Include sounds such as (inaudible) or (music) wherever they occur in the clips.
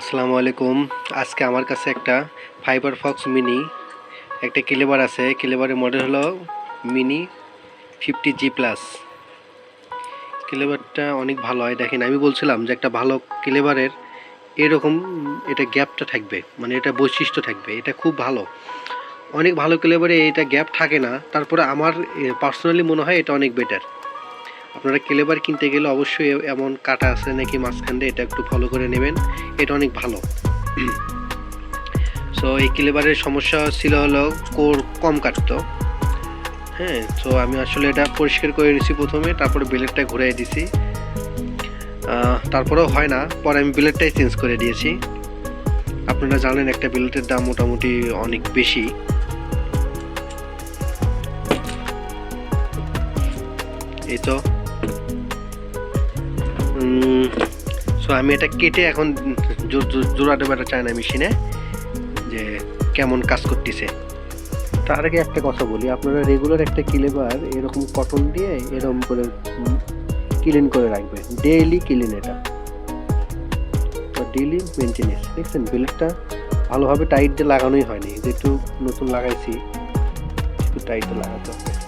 আসসালামু আলাইকুম। আজকে আমার কাছে একটা ফাইবার ফক্স মিনি একটা কিলেবার আছে। কিলেবারের মডেল হলো মিনি ফিফটি জি প্লাস কিলেবারটা অনেক ভালো হয়। দেখেন, আমি বলছিলাম যে একটা ভালো কিলেবারের এরকম এটা গ্যাপটা থাকবে মানে এটা বৈশিষ্ট্য থাকবে, এটা খুব ভালো। অনেক ভালো কিলেবারে এটা গ্যাপ থাকে না। তারপরে আমার পার্সোনালি মনে হয় এটা অনেক বেটার আপনারা কেলেবার কিনতে গেলে অবশ্যই এমন কাটা আছে নাকি মাঝখান দিয়ে এটা একটু ফলো করে নেবেন। এটা অনেক ভালো। (clears throat) সো এই কেলেবারের সমস্যা ছিল হলো কোর কম কাটতো। হ্যাঁ তো আমি আসলে এটা পরিষ্কার করে নিছি প্রথমে, তারপরে ব্লেডটা ঘুরিয়ে দিছি। তারপরেও হয় না, পরে আমি ব্লেডটাই চেঞ্জ করে দিয়েছি। আপনারা জানেন একটা ব্লেডের দাম মোটামুটি অনেক বেশি। এই তো। সো আমি এটা কেটে এখন জোড়া দেবাটা চাই না মেশিনে যে কেমন কাজ করতেছে। তার আগে একটা কথা বলি, আপনারা রেগুলার একটা কিলেবার এরকম কটন দিয়ে এরকম করে ক্লিন করে রাখবেন। ডেইলি ক্লিন এটা। ডেইলি মেনটেনেন্স দেখছেন বেলেটটা ভালোভাবে টাইট দিয়ে লাগানোই হয়নি। যে একটু নতুন লাগাইছি, একটু টাইট লাগাতে হবে।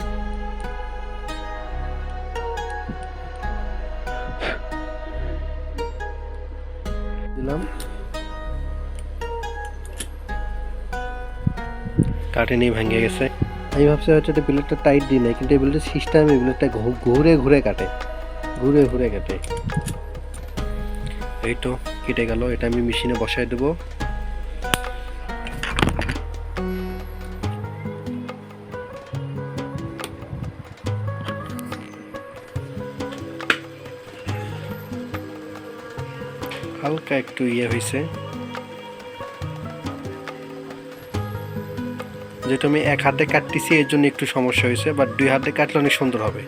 দিলাম কাটেনি ভেঙে গেছে। আমি ভাবছি হচ্ছে এটা বিলেটটা টাইট দিই নাই কিন্তু এই বিলেটের সিস্টেম এই বিলেটটা ঘুরে ঘুরে কাটে। ঘুরে ঘুরে কাটে। এই তো কেটে গেল এটা আমি মেশিনে বসাই দেবো। হালকা একটু ইয়ে হয়েছে যেহেতু আমি এক হাতে কাটতেছি, এর জন্য একটু সমস্যা হয়েছে বাট দুই হাতে কাটলে অনেক সুন্দর হবে।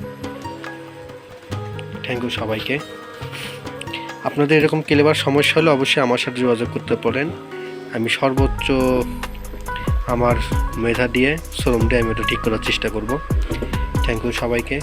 থ্যাংক ইউ সবাইকে। আপনাদের এরকম কেলেবার সমস্যা হলে অবশ্যই আমার সাথে যোগাযোগ করতে পারেন। আমি সর্বোচ্চ আমার মেধা দিয়ে শ্রম দিয়ে আমি এটা ঠিক করার চেষ্টা করব। থ্যাংক ইউ সবাইকে।